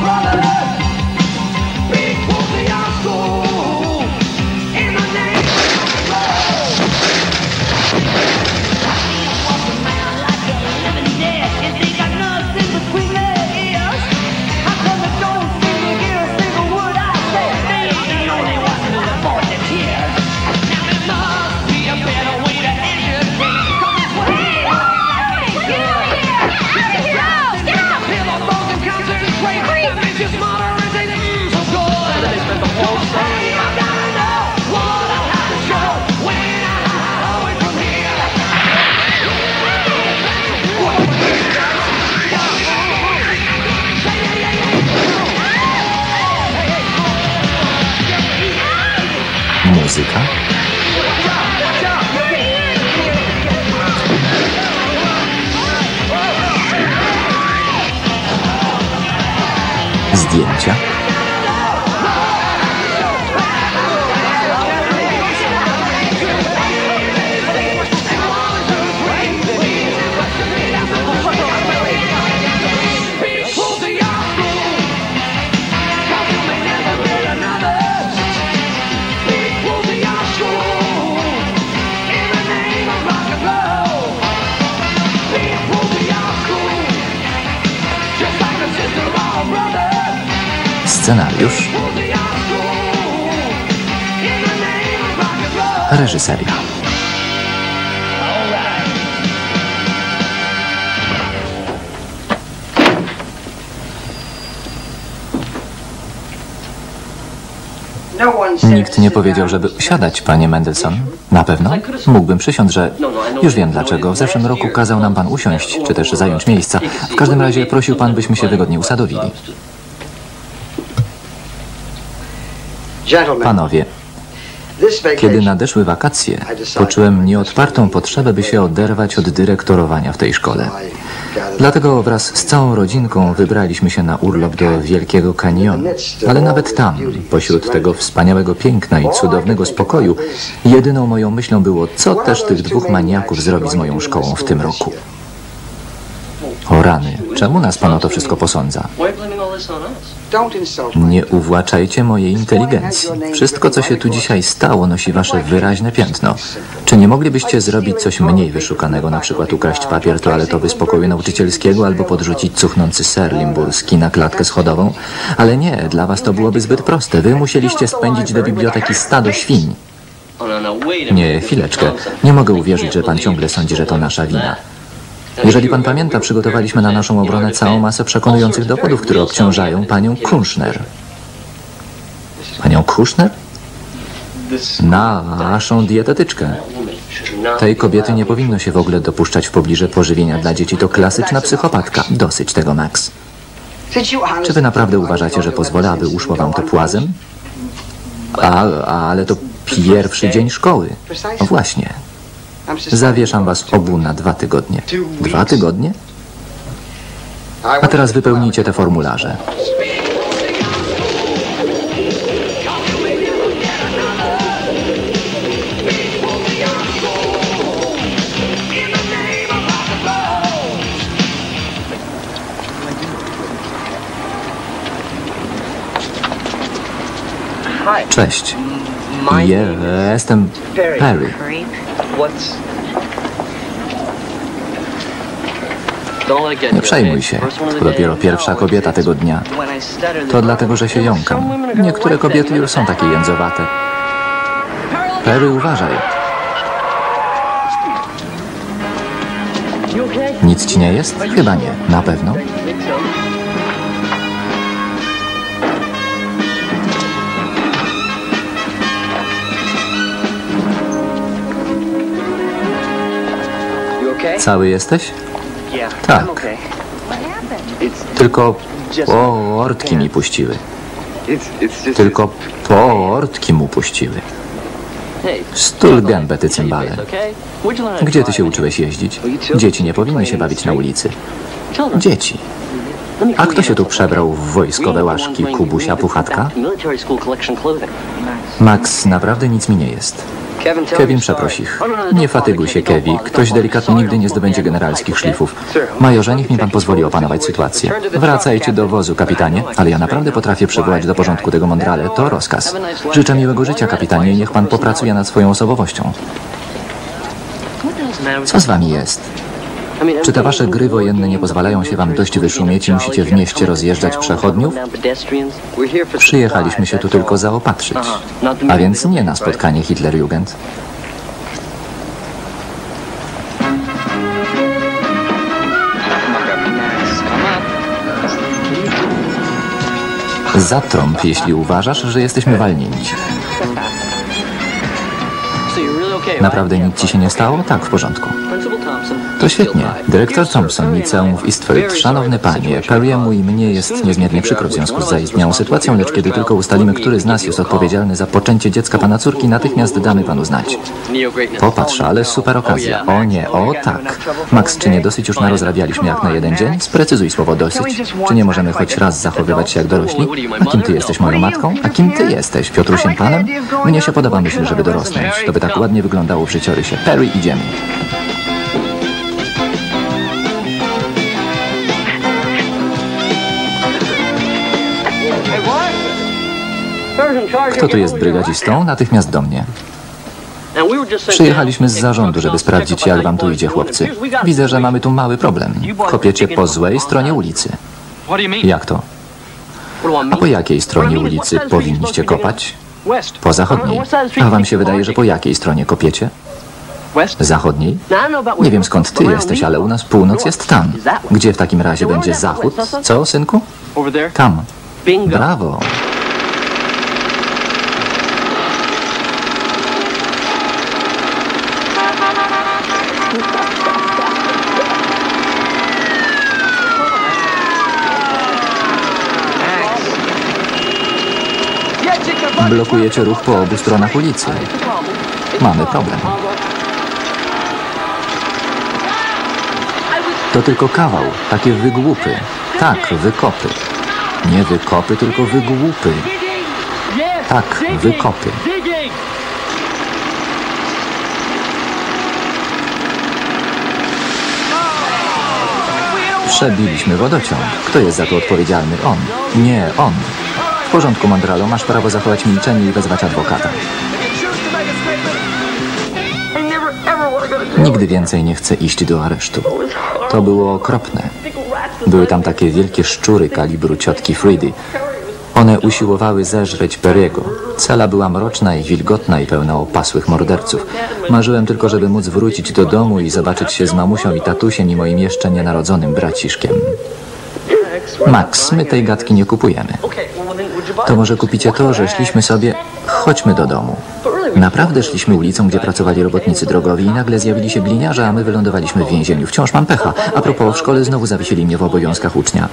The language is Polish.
Hallelujah. Muzyka? Zdjęcia? Scenariusz? Reżyseria. Nikt nie powiedział, żeby siadać, panie Mendelssohn. Na pewno? Mógłbym przysiąc, że... Już wiem dlaczego. W zeszłym roku kazał nam pan usiąść, czy też zająć miejsca. W każdym razie prosił pan, byśmy się wygodnie usadowili. Panowie, kiedy nadeszły wakacje, poczułem nieodpartą potrzebę, by się oderwać od dyrektorowania w tej szkole. Dlatego wraz z całą rodzinką wybraliśmy się na urlop do Wielkiego Kanionu. Ale nawet tam, pośród tego wspaniałego piękna i cudownego spokoju, jedyną moją myślą było, co też tych dwóch maniaków zrobi z moją szkołą w tym roku. O rany, czemu nas pan o to wszystko posądza? Nie uwłaczajcie mojej inteligencji. Wszystko, co się tu dzisiaj stało, nosi wasze wyraźne piętno. Czy nie moglibyście zrobić coś mniej wyszukanego, na przykład ukraść papier toaletowy z pokoju nauczycielskiego albo podrzucić cuchnący ser limburski na klatkę schodową? Ale nie, dla was to byłoby zbyt proste. Wy musieliście spędzić do biblioteki stado świń. Nie, chwileczkę. Nie mogę uwierzyć, że pan ciągle sądzi, że to nasza wina. Jeżeli pan pamięta, przygotowaliśmy na naszą obronę całą masę przekonujących dowodów, które obciążają panią Kunszner. Panią Kuszner? Naszą dietetyczkę. Tej kobiety nie powinno się w ogóle dopuszczać w pobliże pożywienia dla dzieci. To klasyczna psychopatka. Dosyć tego, Max. Czy wy naprawdę uważacie, że pozwolę, aby uszło wam to płazem? A, ale to pierwszy dzień szkoły. No właśnie. Zawieszam was obu na dwa tygodnie. Dwa tygodnie? A teraz wypełnijcie te formularze. Cześć. Jestem Perry. Nie przejmuj się. To dopiero pierwsza kobieta tego dnia. To dlatego, że się jąkam. Niektóre kobiety już są takie jędzowate. Perry, uważaj. Nic ci nie jest? Chyba nie. Na pewno. Cały jesteś? Tak. Tylko poortki mi puściły. Tylko poortki mu puściły. Stul gębę, ty cymbale. Gdzie ty się uczyłeś jeździć? Dzieci nie powinny się bawić na ulicy. Dzieci. A kto się tu przebrał w wojskowe łaszki Kubusia Puchatka? Max, naprawdę nic mi nie jest. Kevin przeprosi ich. Nie fatyguj się, Kevi. Ktoś delikatny nigdy nie zdobędzie generalskich szlifów. Majorze, niech mi pan pozwoli opanować sytuację. Wracajcie do wozu, kapitanie. Ale ja naprawdę potrafię przywołać do porządku tego mądrale. To rozkaz. Życzę miłego życia, kapitanie, i niech pan popracuje nad swoją osobowością. Co z wami jest? Czy te wasze gry wojenne nie pozwalają się wam dość wyszumieć i musicie w mieście rozjeżdżać przechodniów? Przyjechaliśmy się tu tylko zaopatrzyć. A więc nie na spotkanie Hitlerjugend. Zatrąb, jeśli uważasz, że jesteśmy walnięci. Naprawdę nic ci się nie stało? Tak, w porządku. To świetnie. Dyrektor Thompson, liceum w Eastford. Szanowny panie, Perry'emu i mnie jest niezmiernie przykro w związku z zaistniałą sytuacją, lecz kiedy tylko ustalimy, który z nas jest odpowiedzialny za poczęcie dziecka pana córki, natychmiast damy panu znać. Popatrz, ale super okazja. O nie, o tak. Max, czy nie dosyć już narozrabialiśmy jak na jeden dzień? Sprecyzuj słowo dosyć. Czy nie możemy choć raz zachowywać się jak dorośli? A kim ty jesteś moją matką? A kim ty jesteś? Piotrusiem panem? Mnie się podoba myśl, żeby dorosnąć. To by tak ładnie wyglądało w życiorysie. Perry, idziemy. Kto tu jest brygadzistą? Natychmiast do mnie. Przyjechaliśmy z zarządu, żeby sprawdzić, jak wam tu idzie, chłopcy. Widzę, że mamy tu mały problem. Kopiecie po złej stronie ulicy. Jak to? A po jakiej stronie ulicy powinniście kopać? Po zachodniej. A wam się wydaje, że po jakiej stronie kopiecie? Zachodniej? Nie wiem skąd ty jesteś, ale u nas północ jest tam. Gdzie w takim razie będzie zachód? Co, synku? Tam. Brawo. Blokujecie ruch po obu stronach ulicy. Mamy problem. To tylko kawał, takie wygłupy. Tak, wykopy. Nie wykopy, tylko wygłupy. Tak, wykopy. Przebiliśmy wodociąg. Kto jest za to odpowiedzialny? On. Nie, on. W porządku, Mondralo, masz prawo zachować milczenie i wezwać adwokata. Nigdy więcej nie chcę iść do aresztu. To było okropne. Były tam takie wielkie szczury kalibru ciotki Fridy. One usiłowały zeżreć Perry'ego. Cela była mroczna i wilgotna i pełna opasłych morderców. Marzyłem tylko, żeby móc wrócić do domu i zobaczyć się z mamusią i tatusiem i moim jeszcze nienarodzonym braciszkiem. Max, my tej gadki nie kupujemy. To może kupicie to, że szliśmy sobie... Chodźmy do domu. Naprawdę szliśmy ulicą, gdzie pracowali robotnicy drogowi i nagle zjawili się gliniarze, a my wylądowaliśmy w więzieniu. Wciąż mam pecha. A propos, w szkole znowu zawiesili mnie w obowiązkach ucznia.